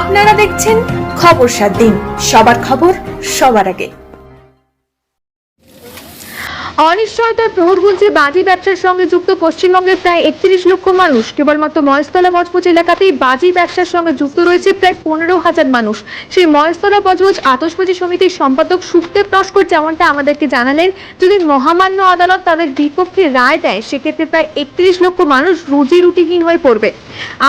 আপনারা দেখছেন খবর সাত দিন। সবার খবর সবার আগে। অনিশ্চয়তার প্রহর গুলছে বাজি ব্যবসার সঙ্গে যুক্ত পশ্চিমবঙ্গের প্রায় একত্রিশ লক্ষ মানুষ। কেবলমাত্র মহেশতলা, বজবজ এলাকাতেই বাজি ব্যবসার সঙ্গে যুক্ত রয়েছে প্রায় পনেরো হাজার মানুষ। সেই মহেশতলা, বজবজ আতসবাজি সমিতির সম্পাদক সুখদেব নস্কর যেমনটা আমাদেরকে জানালেন, যদি মহামান্য আদালত তাদের বিপক্ষে রায় দেয়, সেক্ষেত্রে প্রায় একত্রিশ লক্ষ মানুষ রুজি রুটিহীন হয়ে পড়বে।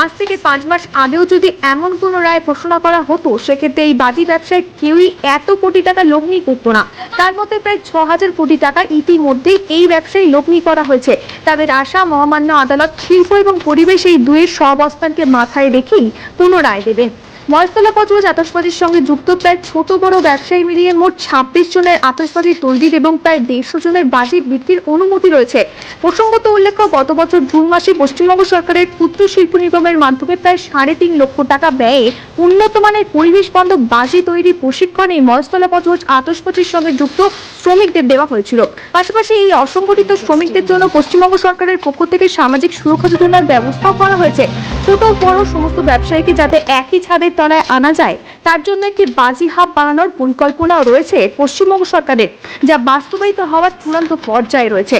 আজ থেকে পাঁচ মাস আগেও যদি এমন কোনো রায় ঘোষণা করা হতো, সেক্ষেত্রে এই বাজি ব্যবসায় কেউই এত কোটি টাকা লগ্নি করতো না। তার মধ্যে প্রায় ছ হাজার কোটি টাকা ইতিমধ্যেই এই ব্যবসায় লগ্নি করা হয়েছে। তাদের আশা মহামান্য আদালত শিল্প এবং পরিবেশ এই দুয়ের সব অবস্থানকে মাথায় রেখেই পুনরায় দেবে ময়স্তলা পচুয়া আতসবাজির সঙ্গে যুক্ত প্রায় ছোট বড় ব্যবসায়ী মিলিয়ে মোট ছাব্বিশ জনের আতসবাজি তৈরির এবং প্রায় দেড়শো জনের বাজি বিক্রির অনুমতি রয়েছে। প্রসঙ্গত উল্লেখ্য, গত বছর জুন মাসে পশ্চিমবঙ্গ সরকারের ক্ষুদ্র শিল্প নিগমের মাধ্যমে প্রায় সাড়ে তিন লক্ষ টাকা ব্যয়ে উন্নত মানের পরিবেশ বান্ধব বাজি তৈরি প্রশিক্ষণে ময়স্তলা পচুয়াজ আতসবাজির সঙ্গে যুক্ত শ্রমিকদের দেওয়া হয়েছিল। পাশাপাশি এই অসংগঠিত শ্রমিকদের জন্য পশ্চিমবঙ্গ সরকারের পক্ষ থেকে সামাজিক সুরক্ষা যোজনার ব্যবস্থাও করা হয়েছে। ছোট বড় সমস্ত ব্যবসায়ীকে যাতে একই ছাদের তলায় আনা যায়। তার জন্য একটি বাজি হাব বানানোর পরিকল্পনাও রয়েছে পশ্চিমবঙ্গ সরকারের, যা বাস্তবায়িত হওয়ার চূড়ান্ত পর্যায়ে রয়েছে।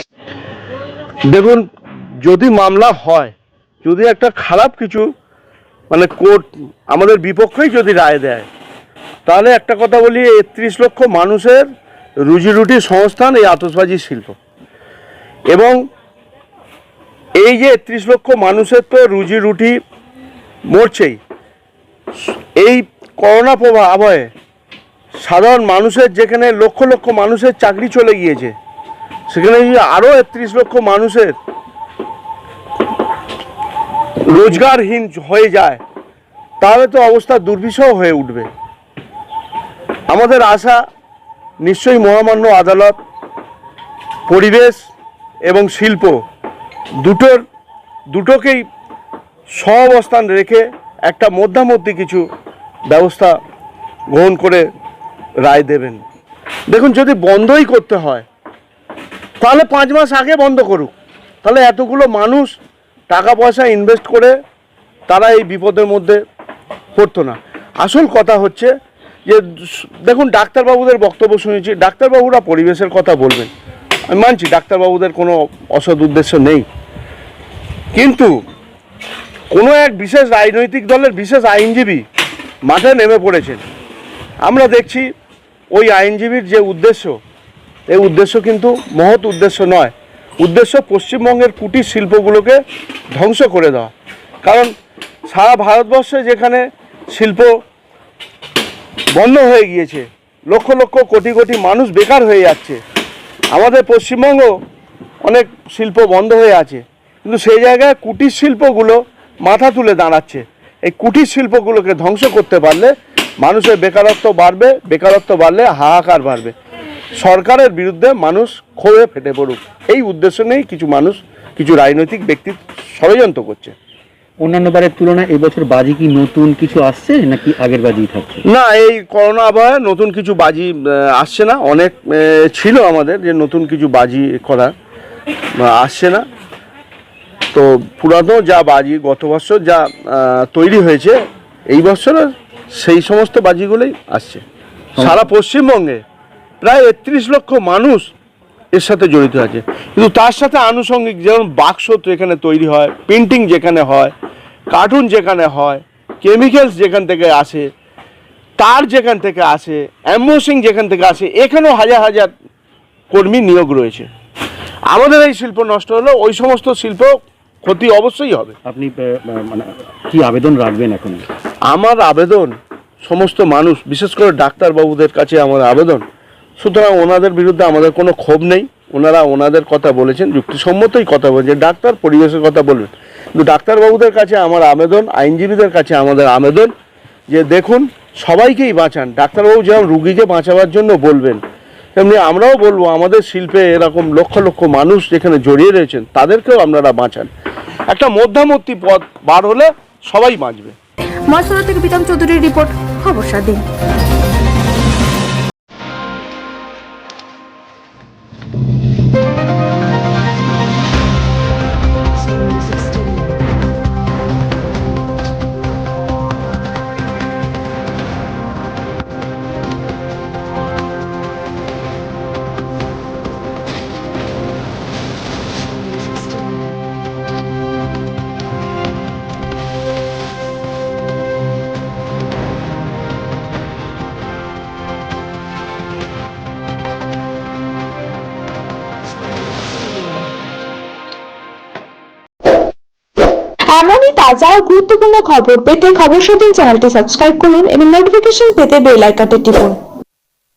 দেখুন, যদি মামলা হয়, যদি একটা খারাপ কিছু মানে কোর্ট আমাদের বিপক্ষেই যদি রায় দেয়, তাহলে একটা কথা বলি একত্রিশ লক্ষ মানুষের রুজি রুটির সংস্থান এই আতসবাজি শিল্প। এবং এই যে একত্রিশ লক্ষ মানুষের তো রুজি রুটি মরছেই এই করোনা প্রভাব আবহে সাধারণ মানুষের যেখানে লক্ষ লক্ষ মানুষের চাকরি চলে গিয়েছে, সেখানে যদি আরও একত্রিশ লক্ষ মানুষের রোজগারহীন হয়ে যায়, তাহলে তো অবস্থা দুর্বিষহ হয়ে উঠবে। আমাদের আশা নিশ্চয়ই মহামান্য আদালত, পরিবেশ এবং শিল্প দুটোর দুটোকেই সহাবস্থান রেখে একটা মধ্যামধ্যে কিছু ব্যবস্থা গ্রহণ করে রায় দেবেন। দেখুন, যদি বন্ধই করতে হয়, তাহলে পাঁচ মাস আগে বন্ধ করুক। তাহলে এতগুলো মানুষ টাকা পয়সা ইনভেস্ট করে তারা এই বিপদের মধ্যে পড়তো না। আসল কথা হচ্ছে যে, দেখুন, ডাক্তারবাবুদের বক্তব্য শুনেছি। ডাক্তারবাবুরা পরিবেশের কথা বলবেন। আমি মানছি, ডাক্তারবাবুদের কোনো অসৎ উদ্দেশ্য নেই। কিন্তু কোনো এক বিশেষ রাজনৈতিক দলের বিশেষ আইনজীবী মাঠে নেমে পড়েছেন। আমরা দেখছি ওই আইনজীবীর যে উদ্দেশ্য, এই উদ্দেশ্য কিন্তু মহৎ উদ্দেশ্য নয়। উদ্দেশ্য পশ্চিমবঙ্গের কুটির শিল্পগুলোকে ধ্বংস করে দেওয়া। কারণ সারা ভারতবর্ষে যেখানে শিল্প বন্ধ হয়ে গিয়েছে, লক্ষ লক্ষ কোটি কোটি মানুষ বেকার হয়ে যাচ্ছে। আমাদের পশ্চিমবঙ্গ অনেক শিল্প বন্ধ হয়ে আছে। কিন্তু সেই জায়গায় কুটির শিল্পগুলো মাথা তুলে দাঁড়াচ্ছে। এই কুটির শিল্পগুলোকে ধ্বংস করতে পারলে মানুষের বেকারত্ব বাড়বে বেকারত্ব বাড়লে হাহাকার বাড়বে। সরকারের বিরুদ্ধে মানুষ ক্ষোভে ফেটে পড়ুক। এই উদ্দেশ্য নেই কিছু মানুষ কিছু রাজনৈতিক ব্যক্তি ষড়যন্ত্র করছে। অন্যান্য বারের তুলনায় এবছর বাজি কি নতুন কিছু আসছে নাকি আগের বাজি থাকছে? না এই করোনা আবহাওয়ায় নতুন কিছু বাজি আসছে না। অনেক ছিল আমাদের যে নতুন কিছু বাজি করার আহ, আসছে না। তো পুরানো যা বাজি, গত বছর যা তৈরি হয়েছে, এই বছরে সেই সমস্ত বাজিগুলোই আসছে। সারা পশ্চিমবঙ্গে প্রায় একত্রিশ লক্ষ মানুষ এর সাথে জড়িত আছে। কিন্তু তার সাথে আনুষঙ্গিক যেমন বাক্স তো এখানে তৈরি হয় পেন্টিং যেখানে হয় কার্টুন যেখানে হয় কেমিক্যালস যেখান থেকে আসে, তার যেখান থেকে আসে অ্যাম্বোসিং যেখান থেকে আসে, এখানেও হাজার হাজার কর্মী নিয়োগ রয়েছে। আমাদের এই শিল্প নষ্ট হলে, ওই সমস্ত শিল্প ক্ষতি অবশ্যই হবে। আপনি মানে কি আবেদন রাখবেন এখন? আমার আবেদন সমস্ত মানুষ বিশেষ করে ডাক্তারবাবুদের কাছে আমার আবেদন সুতরাং ওনাদের বিরুদ্ধে আমাদের কোনো ক্ষোভ নেই। ওনারা ওনাদের কথা বলেছেন যুক্তিসম্মতই কথা বলেছেন। ডাক্তার পরিবেশের কথা বলবেন কিন্তু ডাক্তারবাবুদের কাছে আমার আবেদন আইনজীবীদের কাছে আমাদের আবেদন যে দেখুন সবাইকেই বাঁচান। ডাক্তারবাবু যেমন রুগীকে বাঁচাবার জন্য বলবেন তেমনি আমরাও বলব, আমাদের শিল্পে এরকম লক্ষ লক্ষ মানুষ যেখানে জড়িয়ে রয়েছেন, তাদেরকেও আপনারা বাঁচান। একটা মধ্যামর্তী পথ বার হলে সবাই বাঁচবে। মাসুরা থেকে প্রীতম চৌধুরীর রিপোর্ট, খবর স্বাধীন। তাজা ও গুরুত্বপূর্ণ খবর পেতে খবর সাথে চ্যানেলটি সাবস্ক্রাইব করুন এবং নোটিফিকেশন পেতে বেল আইকনটি টিপুন।